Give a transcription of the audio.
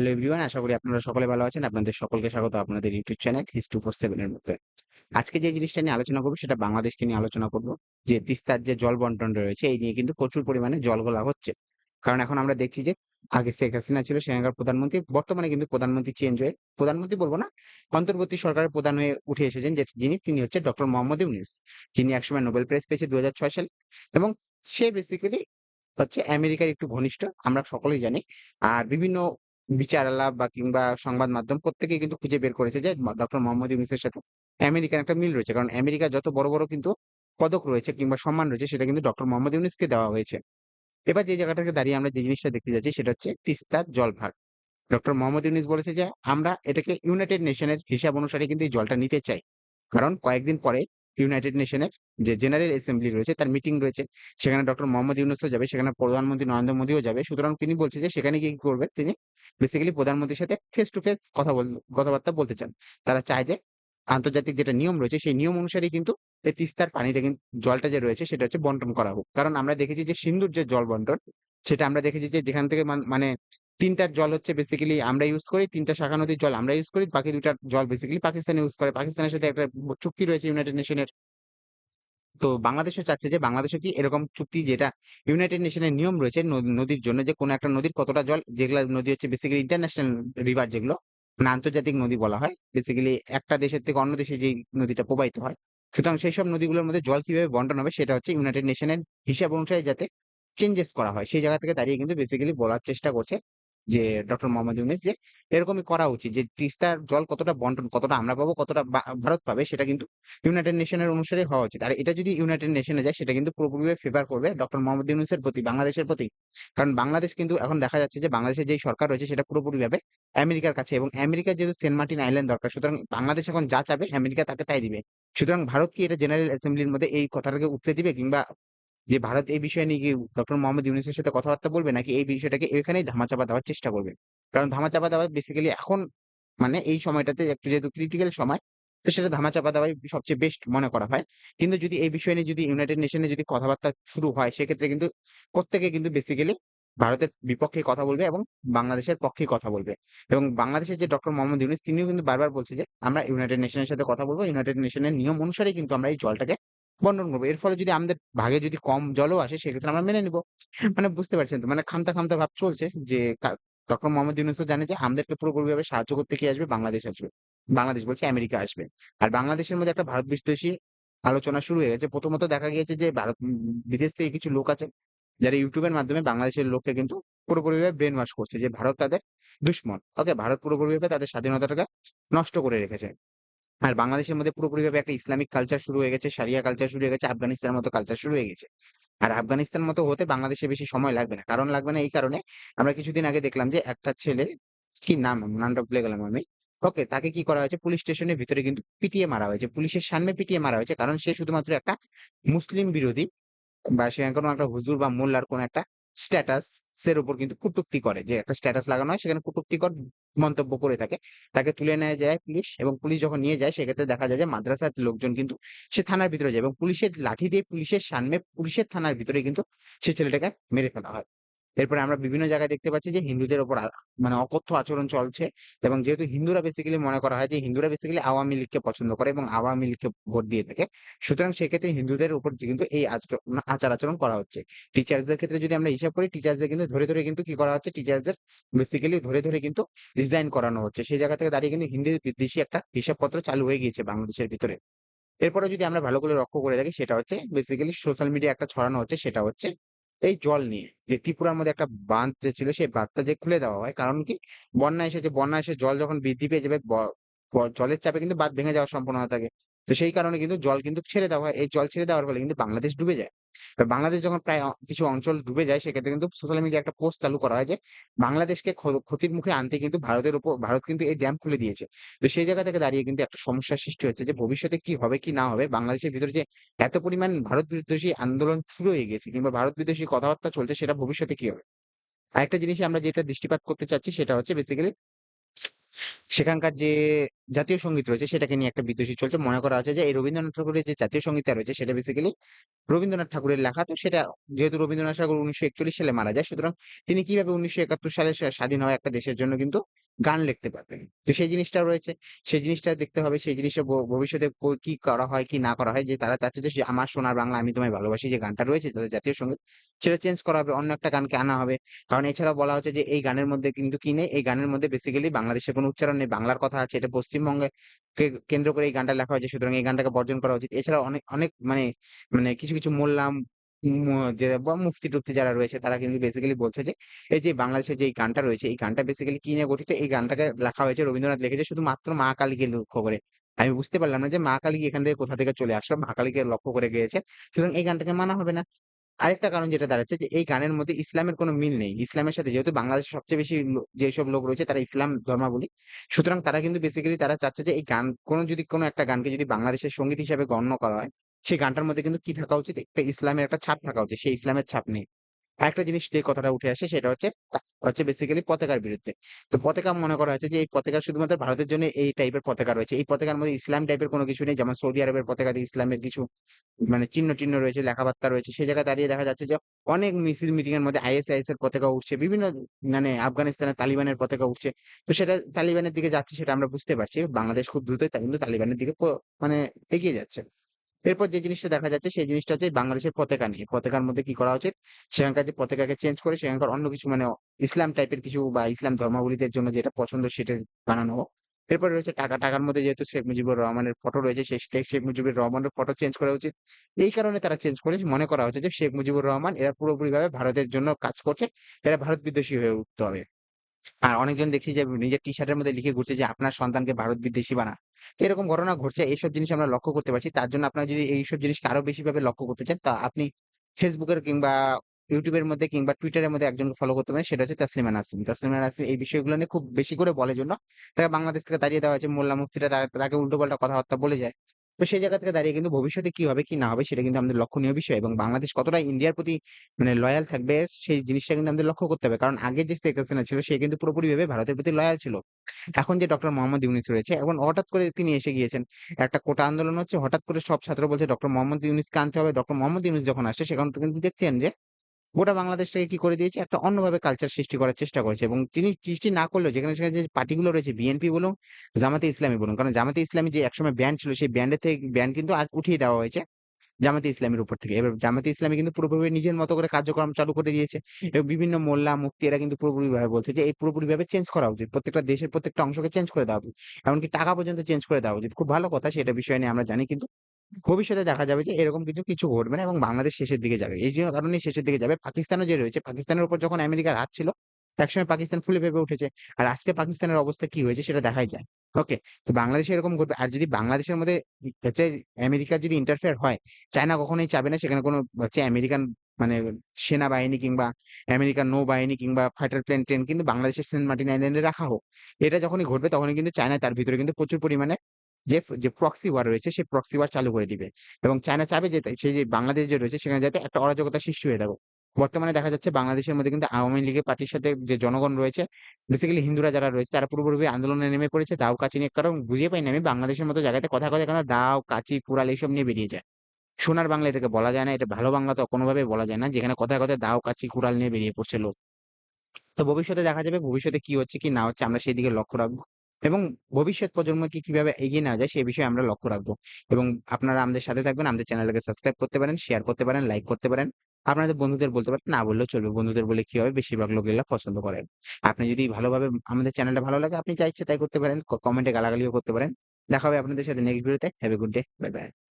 Hello everyone আশা করি আপনারা সকলে ভালো আছেন। আপনাদের সকলকে স্বাগত আপনাদের ইউটিউব চ্যানেল মধ্যে। আজকে যে জিনিসটা নিয়ে আলোচনা করব, সেটা বাংলাদেশকে নিয়ে আলোচনা যে তিস্তার যে জল বন্টন রয়েছে, এই নিয়ে কিন্তু প্রচুর পরিমাণে হচ্ছে। কারণ এখন আমরা দেখছি যে, আগে শেখ হাসিনা ছিল, সেখানকার প্রধানমন্ত্রী, বর্তমানে কিন্তু প্রধানমন্ত্রী চেঞ্জ হয়ে, প্রধানমন্ত্রী বলব না, অন্তর্বর্তী সরকারের প্রধান হয়ে উঠে এসেছেন, যে যিনি, তিনি হচ্ছে ডক্টর মোহাম্মদ ইউনিস, যিনি একসময় নোবেল প্রাইজ পেয়েছে দু হাজার ছয় সালে। এবং সে বেসিক্যালি হচ্ছে আমেরিকার একটু ঘনিষ্ঠ, আমরা সকলেই জানি। আর বিভিন্ন বিচারালাপ বা কিংবা সংবাদ মাধ্যম প্রত্যেকে কিন্তু খুঁজে বের করেছে যে ডক্টর মোহাম্মদ ইউনিসের সাথে আমেরিকার একটা মিল রয়েছে। কারণ আমেরিকা যত বড় বড় কিন্তু পদক রয়েছে কিংবা সম্মান রয়েছে, সেটা কিন্তু ডক্টর মোহাম্মদ ইউনিসকে দেওয়া হয়েছে। এবার যে জায়গাটাকে দাঁড়িয়ে আমরা যে জিনিসটা দেখতে যাচ্ছি, সেটা হচ্ছে তিস্তার জলভাগ। ডক্টর মোহাম্মদ ইউনিস বলেছে যে, আমরা এটাকে ইউনাইটেড নেশনের হিসাব অনুসারে কিন্তু এই জলটা নিতে চাই। কারণ কয়েকদিন পরে ইউনাইটেড নেশনের যে জেনারেল অ্যাসেম্বলি রয়েছে, তার মিটিং রয়েছে। সেখানে ডক্টর মোহাম্মদ ইউনুসও যাবে, সেখানে প্রধানমন্ত্রী নরেন্দ্র মোদীও যাবে। সুতরাং তিনি বলছে যে সেখানে গিয়ে কি করবে, তিনি বেসিক্যালি প্রধানমন্ত্রীর সাথে ফেস টু ফেস কথা বল, কথাবার্তা বলতে চান। তারা চায় যে আন্তর্জাতিক যেটা নিয়ম রয়েছে, সেই নিয়ম অনুসারেই কিন্তু এই তিস্তার পানিটা কিন্তু জলটা যে রয়েছে সেটা হচ্ছে বন্টন করা হোক। কারণ আমরা দেখেছি যে সিন্ধুর যে জল বন্টন, সেটা আমরা দেখেছি যে যেখান থেকে মানে তিনটার জল হচ্ছে বেসিক্যালি আমরা ইউজ করি, তিনটা শাখা নদীর জল আমরা ইউজ করি, বাকি দুটার জল বেসিক্যালি পাকিস্তান ইউজ করে। পাকিস্তানের সাথে একটা চুক্তি রয়েছে ইউনাইটেড নেশনের তো বাংলাদেশও চাচ্ছে যে বাংলাদেশও কি এরকম চুক্তি যেটা ইউনাইটেড নেশনের নিয়ম রয়েছে নদ- নদীর জন্য যে কোনো একটা নদীর কতটা জল, যেগুলা নদী হচ্ছে বেসিক্যালি ইন্টারন্যাশনাল রিভার যেগুলো মানে আন্তর্জাতিক নদী বলা হয় বেসিক্যালি একটা দেশের থেকে অন্য দেশে যে নদীটা প্রবাহিত হয়, সুতরাং সেই সব নদীগুলোর মধ্যে জল কীভাবে বন্টন হবে সেটা হচ্ছে ইউনাইটেড নেশনের হিসাব অনুসারে যাতে চেঞ্জেস করা হয়। সেই জায়গা থেকে দাঁড়িয়ে কিন্তু বেসিক্যালি বলার চেষ্টা করছে। যে ডক্টর মোহাম্মদ ইউনিস যে এরকমই করা উচিত যে তিস্তার জল কতটা বন্টন, কতটা আমরা পাবো, কতটা ভারত পাবে, সেটা কিন্তু ইউনাইটেড নেশনের অনুসারে হওয়া উচিত। আর এটা যদি ইউনাইটেড নেশনে যায়, সেটা কিন্তু পুরোপুরি ফেভার করবে ডক্টর মোহাম্মদ ইউনুসের প্রতি, বাংলাদেশের প্রতি। কারণ বাংলাদেশ কিন্তু এখন দেখা যাচ্ছে যে বাংলাদেশের যেই সরকার রয়েছে, সেটা পুরোপুরিভাবে আমেরিকার কাছে এবং আমেরিকার যেহেতু সেন্ট মার্টিন আইল্যান্ড দরকার, সুতরাং বাংলাদেশ এখন যা চাবে আমেরিকা তাকে তাই দিবে। সুতরাং ভারত কি এটা জেনারেল অ্যাসেম্বলির মধ্যে এই কথাটাকে উঠতে দিবে কিংবা যে ভারত এই বিষয় নিয়ে কি ডক্টর মোহাম্মদ ইউনুসের সাথে কথাবার্তা বলবে? নাকি এই বিষয়টাকে এখানেই ধামাচাপা দেওয়ার চেষ্টা করবে? কারণ ধামাচাপা দেওয়া বেসিক্যালি এখন মানে এই সময়টাতে একটু যেহেতু ক্রিটিক্যাল সময়, তো সেটা ধামাচাপা দেওয়াই সবচেয়ে বেস্ট মনে করা হয়। কিন্তু যদি এই বিষয় নিয়ে যদি ইউনাইটেড নেশনে যদি কথাবার্তা শুরু হয়, সেক্ষেত্রে কিন্তু প্রত্যেকে কিন্তু বেসিক্যালি ভারতের বিপক্ষে কথা বলবে এবং বাংলাদেশের পক্ষে কথা বলবে। এবং বাংলাদেশের যে ডক্টর মোহাম্মদ ইউনুস, তিনিও কিন্তু বারবার বলছে যে, আমরা ইউনাইটেড নেশনের সাথে কথা বলব। ইউনাইটেড নেশনের নিয়ম অনুসারে কিন্তু আমরা এই জলটাকে বন্টন করব। এর ফলে যদি আমাদের ভাগে যদি কম জলও আসে, সেক্ষেত্রে আমরা মেনে নিব। মানে বুঝতে পারছেন তো? মানে খামতা খামতা ভাব চলছে যে ডক্টর মোহাম্মদ ইউনুসও জানে যে আমাদেরকে পুরোপুরিভাবে সাহায্য করতে কি আসবে? বাংলাদেশ আসবে। বাংলাদেশ বলছে আমেরিকা আসবে। আর বাংলাদেশের মধ্যে একটা ভারত বিদ্বেষী আলোচনা শুরু হয়ে গেছে। প্রথমত দেখা গিয়েছে যে ভারত, বিদেশ থেকে কিছু লোক আছে যারা ইউটিউবের মাধ্যমে বাংলাদেশের লোককে কিন্তু পুরোপুরিভাবে ব্রেন ওয়াশ করছে যে ভারত তাদের দুশ্মন। ওকে, ভারত পুরোপুরিভাবে তাদের স্বাধীনতাটাকে নষ্ট করে রেখেছে। আর বাংলাদেশের মধ্যে পুরোপুরিভাবে একটা ইসলামিক কালচার শুরু হয়ে গেছে সারিয়া কালচার শুরু হয়ে গেছে, আফগানিস্তানের মতো কালচার শুরু হয়ে গেছে। আর আফগানিস্তান মতো হতে বাংলাদেশে বেশি সময় লাগবে না। কারণ লাগবে না এই কারণে আমরা কিছুদিন আগে দেখলাম যে একটা ছেলে, কি নাম? নামটা ভুলে গেলাম আমি। ওকে তাকে কি করা হয়েছে? পুলিশ স্টেশনের ভিতরে কিন্তু পিটিয়ে মারা হয়েছে। পুলিশের সামনে পিটিয়ে মারা হয়েছে। কারণ সে শুধুমাত্র একটা মুসলিম বিরোধী বা সে কোনো একটা হুজুর বা মোল্লার কোন একটা স্ট্যাটাস এর উপর কিন্তু কুটুক্তি করে, যে একটা স্ট্যাটাস লাগানো হয় সেখানে কটূক্তিকর মন্তব্য করে থাকে। তাকে তুলে নেওয়া যায় পুলিশ এবং পুলিশ যখন নিয়ে যায় সেক্ষেত্রে দেখা যায় যে মাদ্রাসার লোকজন কিন্তু সে থানার ভিতরে যায় এবং পুলিশের লাঠি দিয়ে পুলিশের সামনে পুলিশের থানার ভিতরে কিন্তু সে ছেলেটাকে মেরে ফেলা হয়। এরপরে আমরা বিভিন্ন জায়গায় দেখতে পাচ্ছি যে হিন্দুদের ওপর মানে অকথ্য আচরণ চলছে এবং যেহেতু হিন্দুরা বেসিক্যালি মনে করা হয় যে হিন্দুরা বেসিক্যালি আওয়ামী লীগকে পছন্দ করে এবং আওয়ামী লীগকে ভোট দিয়ে থাকে, সুতরাং সেক্ষেত্রে হিন্দুদের উপর কিন্তু এই আচর- আচার আচরণ করা হচ্ছে। টিচার্সদের ক্ষেত্রে যদি আমরা হিসাব করি টিচার্সদের কিন্তু ধরে ধরে কিন্তু কি করা হচ্ছে? টিচার্সদের বেসিক্যালি ধরে ধরে কিন্তু রিজাইন করানো হচ্ছে। সেই জায়গা থেকে দাঁড়িয়ে কিন্তু হিন্দি বিদ্বেষী একটা হিসাবপত্র চালু হয়ে গিয়েছে বাংলাদেশের ভিতরে। এরপরে যদি আমরা ভালো করে লক্ষ্য করে থাকি সেটা হচ্ছে বেসিক্যালি সোশ্যাল মিডিয়া একটা ছড়ানো হচ্ছে, সেটা হচ্ছে এই জল নিয়ে। যে ত্রিপুরার মধ্যে একটা বাঁধ যে ছিল, সেই বাঁধটা যে খুলে দেওয়া হয়, কারণ কি? বন্যা এসেছে, বন্যা এসে জল যখন বৃদ্ধি পেয়ে যাবে জলের চাপে কিন্তু বাঁধ ভেঙে যাওয়ার সম্ভাবনা থাকে। তো সেই কারণে কিন্তু জল কিন্তু ছেড়ে দেওয়া হয়। এই জল ছেড়ে দেওয়ার ফলে কিন্তু বাংলাদেশ ডুবে যায়। বাংলাদেশ যখন প্রায় কিছু অঞ্চল ডুবে যায়, সেক্ষেত্রে কিন্তু সোশ্যাল মিডিয়া একটা পোস্ট চালু করা হয় যে, বাংলাদেশকে ক্ষতির মুখে আনতে কিন্তু ভারতের উপর ভারত কিন্তু এই ড্যাম খুলে দিয়েছে। তো সেই জায়গা থেকে দাঁড়িয়ে কিন্তু একটা সমস্যার সৃষ্টি হচ্ছে যে, ভবিষ্যতে কি হবে, কি না হবে, বাংলাদেশের ভিতরে যে এত পরিমাণ ভারত বিদ্বেষী আন্দোলন শুরু হয়ে গেছে কিংবা ভারত বিদ্বেষী কথাবার্তা চলছে, সেটা ভবিষ্যতে কি হবে? আরেকটা জিনিস আমরা যেটা দৃষ্টিপাত করতে চাচ্ছি, সেটা হচ্ছে বেসিক্যালি সেখানকার যে জাতীয় সংগীত রয়েছে সেটাকে নিয়ে একটা বিদ্বেষী চলছে। মনে করা হচ্ছে যে এই রবীন্দ্রনাথ ঠাকুরের যে জাতীয় সঙ্গীতটা রয়েছে সেটা বেসিক্যালি রবীন্দ্রনাথ ঠাকুরের লেখা। তো সেটা যেহেতু রবীন্দ্রনাথ ঠাকুর ১৯৪১ সালে মারা যায় সুতরাং তিনি কীভাবে ১৯৭১ সালে স্বাধীন হওয়া একটা দেশের জন্য কিন্তু গান লিখতে পারবেন। তো সেই জিনিসটাও রয়েছে। সেই জিনিসটা দেখতে হবে। সেই জিনিসটা ভবিষ্যতে কি করা হয়, কি না করা হয় যে তারা চাচ্ছে যে আমার সোনার বাংলা আমি তোমায় ভালোবাসি যে গানটা রয়েছে তাদের জাতীয় সংগীত সেটা চেঞ্জ করা হবে। অন্য একটা গানকে আনা হবে। কারণ এছাড়াও বলা হচ্ছে যে এই গানের মধ্যে কিন্তু কি নেই, এই গানের মধ্যে বেসিক্যালি বাংলাদেশের কোনো উচ্চারণ নেই। বাংলার কথা আছে। এটা পশ্চিমবঙ্গে কেন্দ্র করে এই গানটা লেখা হয়েছে। সুতরাং এই গানটাকে বর্জন করা উচিত। এছাড়াও অনেক, অনেক মানে, মানে কিছু, কিছু মোল্লা মু যে বা মুফতি-টুফতি যারা রয়েছে তারা কিন্তু বেসিক্যালি বলছে যে এই যে বাংলাদেশের যে গানটা রয়েছে এই গানটা বেসিক্যালি কি নিয়ে গঠিত? এই গানটাকে লেখা হয়েছে রবীন্দ্রনাথ লিখেছে শুধুমাত্র মা কালীকে লক্ষ্য করে। আমি বুঝতে পারলাম না যে মা কালী এখান থেকে কোথা থেকে চলে আসলো? মা কালীকে লক্ষ্য করে গিয়েছে সুতরাং এই গানটাকে মানা হবে না। আরেকটা কারণ যেটা দাঁড়াচ্ছে যে এই গানের মধ্যে ইসলামের কোনো মিল নেই। ইসলামের সাথে যেহেতু বাংলাদেশের সবচেয়ে বেশি যেসব লোক রয়েছে তারা ইসলাম ধর্মাবলী সুতরাং তারা কিন্তু বেসিক্যালি তারা চাচ্ছে যে এই গান কোনো যদি কোনো একটা গানকে যদি বাংলাদেশের সংগীত হিসাবে গণ্য করা হয়, সেই গানটার মধ্যে কিন্তু কি থাকা উচিত? একটা ইসলামের একটা ছাপ থাকা উচিত। সেই ইসলামের ছাপ নেই। আরেকটা জিনিস যে কথাটা উঠে আসে সেটা হচ্ছে হচ্ছে বেসিক্যালি পতাকার বিরুদ্ধে। তো পতাকা মনে করা হয়েছে যে এই পতাকা শুধুমাত্র ভারতের জন্য এই টাইপের পতাকা রয়েছে। এই পতাকার মধ্যে ইসলাম টাইপের কোনো কিছু নেই। যেমন সৌদি আরবের পতাকাতে ইসলামের কিছু মানে চিহ্ন-টিহ্ন রয়েছে, লেখাবার্তা রয়েছে। সেই জায়গায় দাঁড়িয়ে দেখা যাচ্ছে যে অনেক মিছিল মিটিং এর মধ্যে আইএসআইএস এর পতাকা উঠছে। বিভিন্ন মানে আফগানিস্তানের তালিবানের পতাকা উঠছে। তো সেটা তালিবানের দিকে যাচ্ছে সেটা আমরা বুঝতে পারছি। বাংলাদেশ খুব দ্রুতই কিন্তু তালিবানের দিকে মানে এগিয়ে যাচ্ছে। এরপর যে জিনিসটা দেখা যাচ্ছে, সেই জিনিসটা হচ্ছে বাংলাদেশের পতাকা নিয়ে। পতাকার মধ্যে কি করা উচিত? সেখানকার যে পতাকাকে চেঞ্জ করে, সেখানকার অন্য কিছু মানে ইসলাম টাইপের কিছু বা ইসলাম ধর্মাবলীদের জন্য যেটা পছন্দ সেটা বানানো হোক। এরপরে রয়েছে টাকা। টাকার মধ্যে যেহেতু শেখ মুজিবুর রহমানের ফটো রয়েছে, সেই শেখ মুজিবুর রহমানের ফটো চেঞ্জ করা উচিত। এই কারণে তারা চেঞ্জ করে, মনে করা হচ্ছে যে শেখ মুজিবুর রহমান এরা পুরোপুরিভাবে ভারতের জন্য কাজ করছে। এরা ভারত বিদ্বেষী হয়ে উঠতে হবে। আর অনেকজন দেখছি যে নিজের টি-শার্টের মধ্যে লিখে ঘুরছে যে, আপনার সন্তানকে ভারত বিদ্বেষী বানা তো এরকম ঘটনা ঘটছে। এইসব জিনিস আমরা লক্ষ্য করতে পারছি। তার জন্য আপনারা যদি এইসব জিনিসকে আরও বেশিভাবে লক্ষ্য করতে চান, তা আপনি এর কিংবা ইউটিউবের মধ্যে কিংবা টুইটারের মধ্যে একজনকে ফলো করতে পারেন, সেটা হচ্ছে তাসলিমা নাসরিন। তাসলিমা নাসরিন এই বিষয়গুলো নিয়ে খুব বেশি করে বলে জন্য তাকে বাংলাদেশ থেকে তাড়িয়ে দেওয়া হয়েছে। মোল্লা মুফতিরা তাকে উল্টোপাল্টা কথাবার্তা বলে যায়। তো সেই জায়গা থেকে দাঁড়িয়ে কিন্তু ভবিষ্যতে কি হবে, কি না হবে সেটা কিন্তু আমাদের লক্ষণীয় বিষয় এবং বাংলাদেশ কতটা ইন্ডিয়ার প্রতি মানে লয়াল থাকবে সেই জিনিসটা কিন্তু আমাদের লক্ষ্য করতে হবে। কারণ আগে যে শেখ হাসিনা ছিল সে কিন্তু পুরোপুরিভাবে ভারতের প্রতি লয়াল ছিল। এখন যে ডক্টর মোহাম্মদ ইউনূস রয়েছে, এখন হঠাৎ করে তিনি এসে গিয়েছেন। একটা কোটা আন্দোলন হচ্ছে, হঠাৎ করে সব ছাত্র বলছে ডক্টর মোহাম্মদ ইউনূসকে আনতে হবে। ডক্টর মোহাম্মদ ইউনূস যখন আসছে, সেখান কিন্তু দেখছেন যে গোটা বাংলাদেশটাকে কি করে দিয়েছে একটা অন্যভাবে কালচার সৃষ্টি করার চেষ্টা করেছে এবং তিনি সৃষ্টি না করলেও যেখানে সেখানে যে পার্টিগুলো রয়েছে বিএনপি বলুন, জামাতে ইসলামী বলুন। কারণ জামাতে ইসলামী যে একসময় ব্যান্ড ছিল সেই ব্যান্ডের থেকে ব্যান্ড কিন্তু আর উঠিয়ে দেওয়া হয়েছে জামাতে ইসলামীর উপর থেকে। এবার জামাতে ইসলামী কিন্তু পুরোপুরি নিজের মতো করে কার্যক্রম চালু করে দিয়েছে এবং বিভিন্ন মোল্লা, মুক্তি এরা কিন্তু পুরোপুরিভাবে বলছে যে এই পুরোপুরিভাবে চেঞ্জ করা উচিত। প্রত্যেকটা দেশের প্রত্যেকটা অংশকে চেঞ্জ করে দেওয়া উচিত। এমনকি টাকা পর্যন্ত চেঞ্জ করে দেওয়া উচিত। খুব ভালো কথা সেটা বিষয় নিয়ে আমরা জানি কিন্তু ভবিষ্যতে দেখা যাবে যে এরকম কিন্তু কিছু ঘটবে না এবং বাংলাদেশ শেষের দিকে যাবে। এই যে কারণেই শেষের দিকে যাবে। পাকিস্তানও যে রয়েছে পাকিস্তানের উপর যখন আমেরিকার হাত ছিল একসময় পাকিস্তান ফুলে ফেঁপে উঠেছে। আর আজকে পাকিস্তানের অবস্থা কি হয়েছে সেটা দেখাই যায়। ওকে? তো বাংলাদেশে এরকম ঘটবে। আর যদি বাংলাদেশের মধ্যে হচ্ছে আমেরিকার যদি ইন্টারফেয়ার হয়, চায়না কখনোই চাবে না সেখানে কোনো হচ্ছে আমেরিকান মানে সেনাবাহিনী কিংবা আমেরিকান নৌবাহিনী কিংবা ফাইটার প্লেন ট্রেন কিন্তু বাংলাদেশের সেন্ট মার্টিন আইল্যান্ডে রাখা হোক। এটা যখনই ঘটবে তখনই কিন্তু চায়না তার ভিতরে কিন্তু প্রচুর পরিমাণে যে যে প্রক্সি ওয়ার রয়েছে সেই প্রক্সি ওয়ার চালু করে দিবে। এবং চায়না চাবে যে সেই যে বাংলাদেশ যে রয়েছে সেখানে যাতে একটা অরাজকতা সৃষ্টি হয়ে থাকুক। বর্তমানে দেখা যাচ্ছে বাংলাদেশের মধ্যে কিন্তু আওয়ামী লীগের পার্টির সাথে যে জনগণ রয়েছে বেসিক্যালি হিন্দুরা যারা রয়েছে তারা পুরোপুরি আন্দোলনে নেমে পড়েছে দাও, কাচি নিয়ে কারণ বুঝিয়ে পাই না আমি বাংলাদেশের মতো জায়গাতে কথায়, কথায় কেন দাও, কাচি, কুড়াল এইসব নিয়ে বেরিয়ে যায়। সোনার বাংলা এটাকে বলা যায় না। এটা ভালো বাংলা তো কোনোভাবেই বলা যায় না। যেখানে কথায়, কথায় দাও, কাচি, কুড়াল নিয়ে বেরিয়ে পড়ছে লোক। তো ভবিষ্যতে দেখা যাবে ভবিষ্যতে কি হচ্ছে কি না হচ্ছে আমরা সেই দিকে লক্ষ্য রাখব। এবং ভবিষ্যৎ প্রজন্মকে কীভাবে এগিয়ে নেওয়া যায় সে বিষয়ে আমরা লক্ষ্য রাখব। এবং আপনারা আমাদের সাথে থাকবেন, আমাদের চ্যানেলটাকে সাবস্ক্রাইব করতে পারেন, শেয়ার করতে পারেন, লাইক করতে পারেন। আপনাদের বন্ধুদের বলতে পারেন, না বললেও চলবে। বন্ধুদের বলে কি হবে? বেশিরভাগ লোক এগুলো পছন্দ করেন। আপনি যদি ভালোভাবে আমাদের চ্যানেলটা ভালো লাগে আপনি যা ইচ্ছে তাই করতে পারেন। কমেন্টে গালাগালিও করতে পারেন। দেখা হবে আপনাদের সাথে নেক্সট ভিডিওতে। Have a good day. Bye, bye.